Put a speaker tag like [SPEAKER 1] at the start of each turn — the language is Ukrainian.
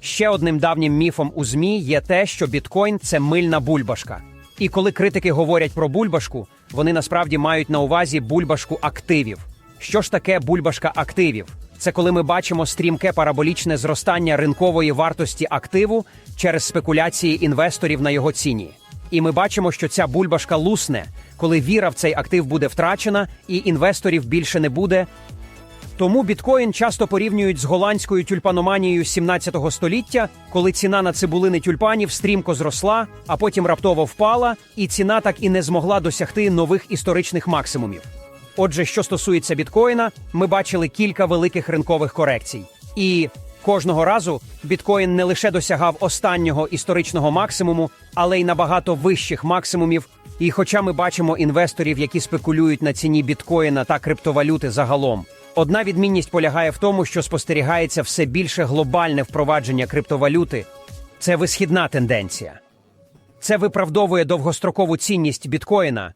[SPEAKER 1] Ще одним давнім міфом у ЗМІ є те, що біткоін це мильна бульбашка. І коли критики говорять про бульбашку, вони насправді мають на увазі бульбашку активів. Що ж таке бульбашка активів? Це коли ми бачимо стрімке параболічне зростання ринкової вартості активу через спекуляції інвесторів на його ціні. І ми бачимо, що ця бульбашка лусне, коли віра в цей актив буде втрачена, і інвесторів більше не буде. Тому біткоін часто порівнюють з голландською тюльпаноманією 17 століття, коли ціна на цибулини тюльпанів стрімко зросла, а потім раптово впала, і ціна так і не змогла досягти нових історичних максимумів. Отже, що стосується біткоїна, ми бачили кілька великих ринкових корекцій. І кожного разу біткоін не лише досягав останнього історичного максимуму, але й набагато вищих максимумів. І хоча ми бачимо інвесторів, які спекулюють на ціні біткоїна та криптовалюти загалом, одна відмінність полягає в тому, що спостерігається все більше глобальне впровадження криптовалюти. Це висхідна тенденція. Це виправдовує довгострокову цінність біткоїна,